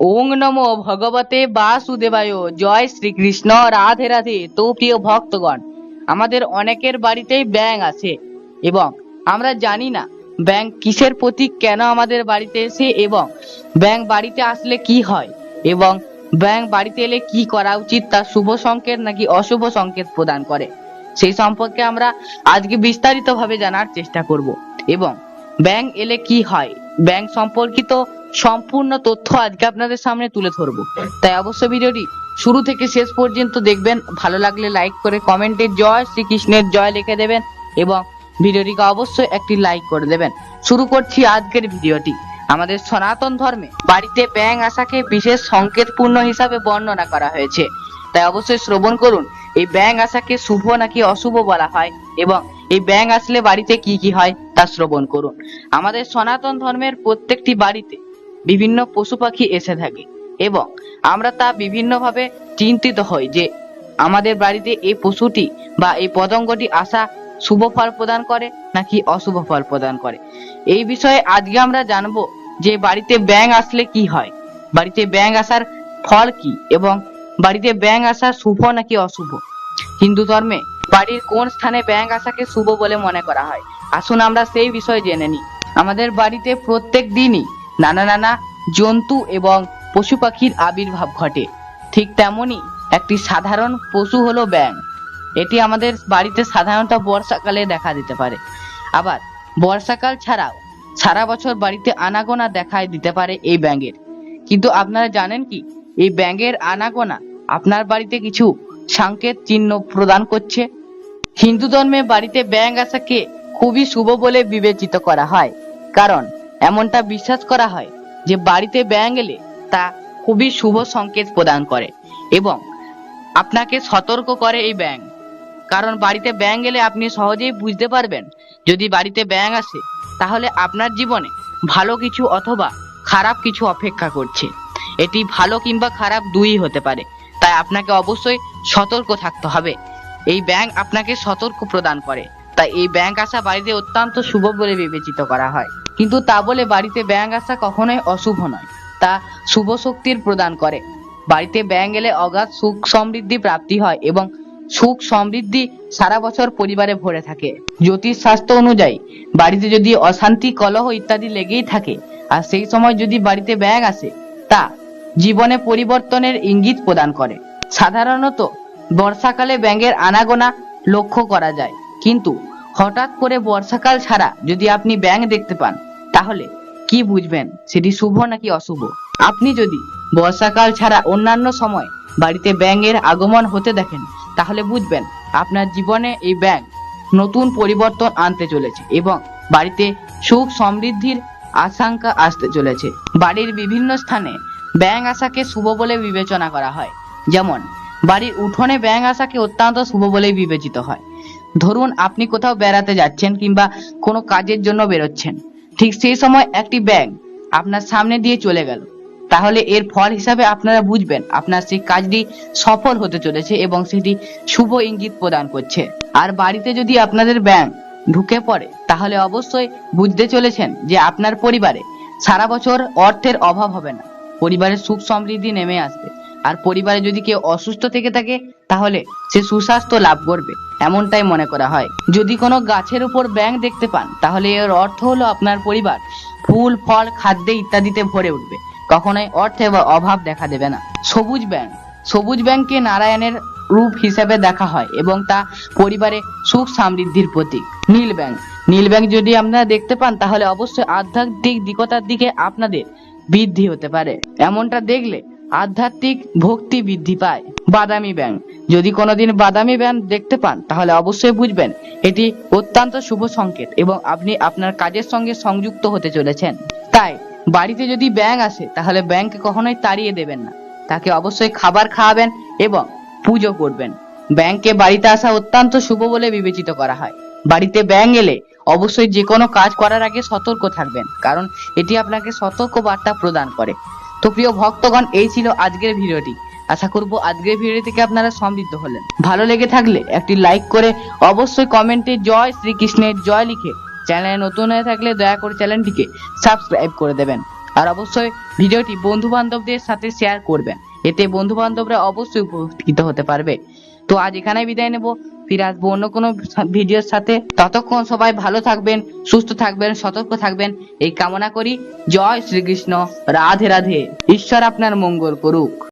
ওং নমো ভগবতে বাসুদেবায়। জয় শ্রীকৃষ্ণ, রাধে রাধে। তো প্রিয় ভক্তগণ, আমাদের অনেকের বাড়িতেই ব্যাং আছে এবং আমরা জানি না ব্যাং কিসের প্রতীক, কেন আমাদের বাড়িতে এসে এবং ব্যাং বাড়িতে আসলে কি হয় এবং ব্যাং বাড়িতে এলে কি করা উচিত, তা শুভ সংকেত নাকি অশুভ সংকেত প্রদান করে, সেই সম্পর্কে আমরা আজকে বিস্তারিতভাবে জানার চেষ্টা করব। এবং ব্যাং এলে কি হয়? ব্যাং সম্পর্কিত সম্পূর্ণ তথ্য আজকে আপনাদের সামনে তুলে ধরবো। তাই অবশ্যই ভিডিওটি শুরু থেকে শেষ পর্যন্ত দেখবেন। ভালো লাগলে লাইক করে কমেন্টে জয় শ্রীকৃষ্ণের জয় লিখে দেবেন এবং ভিডিওটিকে অবশ্যই একটি লাইক করে দেবেন। শুরু করছি আজকের ভিডিওটি। আমাদের সনাতন ধর্মে বাড়িতে ব্যাং আসাকে বিশেষ সংকেতপূর্ণ হিসাবে বর্ণনা করা হয়েছে। তাই অবশ্যই শ্রবণ করুন, এই ব্যাং আসাকে শুভ নাকি অশুভ বলা হয় এবং এই ব্যাং আসলে বাড়িতে কি কি হয় তা শ্রবণ করুন। আমাদের সনাতন ধর্মের প্রত্যেকটি বাড়িতে বিভিন্ন পশু পাখি এসে থাকে এবং আমরা তা বিভিন্নভাবে চিন্তিত হই যে আমাদের বাড়িতে এই পশুটি বা এই পতঙ্গটি আসা শুভ ফল প্রদান করে নাকি অশুভ ফল প্রদান করে। এই বিষয়ে আজকে আমরা জানব যে বাড়িতে ব্যাং আসলে কি হয়, বাড়িতে ব্যাং আসার ফল কি এবং বাড়িতে ব্যাং আসা শুভ নাকি অশুভ। হিন্দু ধর্মে বাড়ির কোন স্থানে ব্যাং আসাকে শুভ বলে মনে করা হয়? আসুন আমরা সেই বিষয়ে জেনে নিই। আমাদের বাড়িতে প্রত্যেক দিনই নানা নানা জন্তু এবং পশু পাখির আবির্ভাব ঘটে। ঠিক তেমনি একটি সাধারণ পশু হলো ব্যাং এটি আমাদের বাড়িতে সাধারণত বর্ষাকালে দেখা দিতে পারে। আবার বর্ষাকাল ছাড়াও সারা বছর বাড়িতে আনাগোনা দেখায় দিতে পারে এই ব্যাঙের। কিন্তু আপনারা জানেন কি, এই ব্যাঙের আনাগোনা আপনার বাড়িতে কিছু সংকেত চিহ্ন প্রদান করছে? হিন্দু ধর্মে বাড়িতে ব্যাঙ আসাকে খুবই শুভ বলে বিবেচিত করা হয়। কারণ এমনটা বিশ্বাস করা হয় যে বাড়িতে ব্যাঙ এলে তা খুবই শুভ সংকেত প্রদান করে এবং আপনাকে সতর্ক করে এই ব্যাঙ কারণ বাড়িতে ব্যাঙ এলে আপনি সহজেই বুঝতে পারবেন, যদি বাড়িতে ব্যাঙ আসে, তাহলে আপনার জীবনে ভালো কিছু অথবা খারাপ কিছু অপেক্ষা করছে। এটি ভালো কিংবা খারাপ দুই হতে পারে, তাই আপনাকে অবশ্যই সতর্ক থাকতে হবে। এই ব্যাংক আপনাকে সতর্ক প্রদান করে, তাই এই ব্যাংক আসা বাড়িতে অত্যন্ত শুভ বলে বিবেচিত করা হয়। কিন্তু তা বলে বাড়িতে ব্যাঙ আসা কখনোই অশুভ নয়। তা শুভ শক্তির প্রদান করে। বাড়িতে ব্যাঙ এলে অগাধ সুখ সমৃদ্ধি প্রাপ্তি হয় এবং সুখ সমৃদ্ধি সারা বছর পরিবারে ভরে থাকে। জ্যোতিষ শাস্ত্র অনুযায়ী, বাড়িতে যদি অশান্তি, কলহ ইত্যাদি লেগেই থাকে, আর সেই সময় যদি বাড়িতে ব্যাগ আসে, তা জীবনে পরিবর্তনের ইঙ্গিত প্রদান করে। সাধারণত বর্ষাকালে ব্যাঙের আনাগোনা লক্ষ্য করা যায়। কিন্তু হঠাৎ করে বর্ষাকাল ছাড়া যদি আপনি ব্যাঙ দেখতে পান তাহলে কি বুঝবেন? সেটি শুভ নাকি অশুভ? আপনি যদি বর্ষাকাল ছাড়া অন্যান্য সময় বাড়িতে ব্যাঙের আগমন হতে দেখেন, তাহলে বুঝবেন আপনার জীবনে এই ব্যাঙ নতুন পরিবর্তন আনতে চলেছে এবং বাড়িতে সুখ সমৃদ্ধির আশঙ্কা আসতে চলেছে। বাড়ির বিভিন্ন স্থানে ব্যাঙ আসাকে শুভ বলে বিবেচনা করা হয়। যেমন, বাড়ির উঠোনে ব্যাঙ আসাকে অত্যন্ত শুভ বলেই বিবেচিত হয়। ধরুন, আপনি কোথাও বেড়াতে যাচ্ছেন কিংবা কোনো কাজের জন্য বেরোচ্ছেন। ঠিক সেই সময় একটি ব্যাঙ আপনার সামনে দিয়ে চলে গেল। তাহলে এর ফল হিসাবে আপনারা বুঝবেন আপনার সেই কাজটি সফল হতে চলেছে এবং সেটি শুভ ইঙ্গিত প্রদান করছে। আর বাড়িতে যদি আপনাদের ব্যাংক ঢুকে পড়ে, তাহলে অবশ্যই বুঝতে চলেছেন যে আপনার পরিবারে সারা বছর অর্থের অভাব হবে না। পরিবারের সুখ সমৃদ্ধি নেমে আসবে। আর পরিবারে যদি কেউ অসুস্থ থেকে থাকে, তাহলে সে সুস্বাস্থ্য লাভ করবে, এমনটাই মনে করা হয়। যদি কোনো গাছের উপর ব্যাঙ দেখতে পান, তাহলে এর অর্থ হলো আপনার পরিবার ফুল, ফল, খাদ্যে ইত্যাদিতে ভরে উঠবে। কখনোই অর্থে বা অভাব দেখা দেবে না। সবুজ ব্যাঙ। সবুজ ব্যাঙকে নারায়ণের রূপ হিসেবে দেখা হয় এবং তা পরিবারে সুখ সমৃদ্ধির প্রতীক। নীল ব্যাঙ। নীল ব্যাঙ যদি আপনারা দেখতে পান, তাহলে অবশ্যই আধ্যাত্মিক দিকতার দিকে আপনাদের বৃদ্ধি হতে পারে। এমনটা দেখলে আধ্যাত্মিক ভক্তি বৃদ্ধি পায়। বাদামি ব্যাঙ। যদি কোনোদিন বাদামি ব্যাঙ দেখতে পান, তাহলে অবশ্যই বুঝবেন, এটি অত্যন্ত শুভ সংকেত এবং আপনি আপনার কাজের সঙ্গে সংযুক্ত হতে চলেছেন। তাই, বাড়িতে যদি ব্যাঙ আসে, তাহলে ব্যাংকে কখনোই তাড়িয়ে দেবেন না। তাকে অবশ্যই খাবার খাওয়াবেন এবং পুজো করবেন। ব্যাংকে বাড়িতে আসা অত্যন্ত শুভ বলে বিবেচিত করা হয়। বাড়িতে ব্যাঙ এলে অবশ্যই যে কোনো কাজ করার আগে সতর্ক থাকবেন, কারণ এটি আপনাকে সতর্ক বার্তা প্রদান করে। তো প্রিয় ভক্তগণ, এই ছিল আজকের ভিডিওটি। আশা করব আজকের ভিডিও থেকে আপনারা সমৃদ্ধ হলেন। ভালো লেগে থাকলে একটি লাইক করে অবশ্যই কমেন্টে জয় শ্রীকৃষ্ণের জয় লিখে চ্যানেলে নতুন হয়ে থাকলে দয়া করে চ্যানেলটিকে সাবস্ক্রাইব করে দেবেন। আর অবশ্যই ভিডিওটি বন্ধু বান্ধবদের সাথে শেয়ার করবেন। এতে বন্ধু বান্ধবরা অবশ্যই উপকৃত হতে পারবে। তো আজ এখানে বিদায় নেব। ফিরে আসব। অন্য কোনো ভিডিওর সাথে। ততক্ষণ সবাই ভালো থাকবেন, সুস্থ থাকবেন, সতর্ক থাকবেন। এই কামনা করি। জয় শ্রীকৃষ্ণ। রাধে রাধে। ঈশ্বর আপনার মঙ্গল করুক।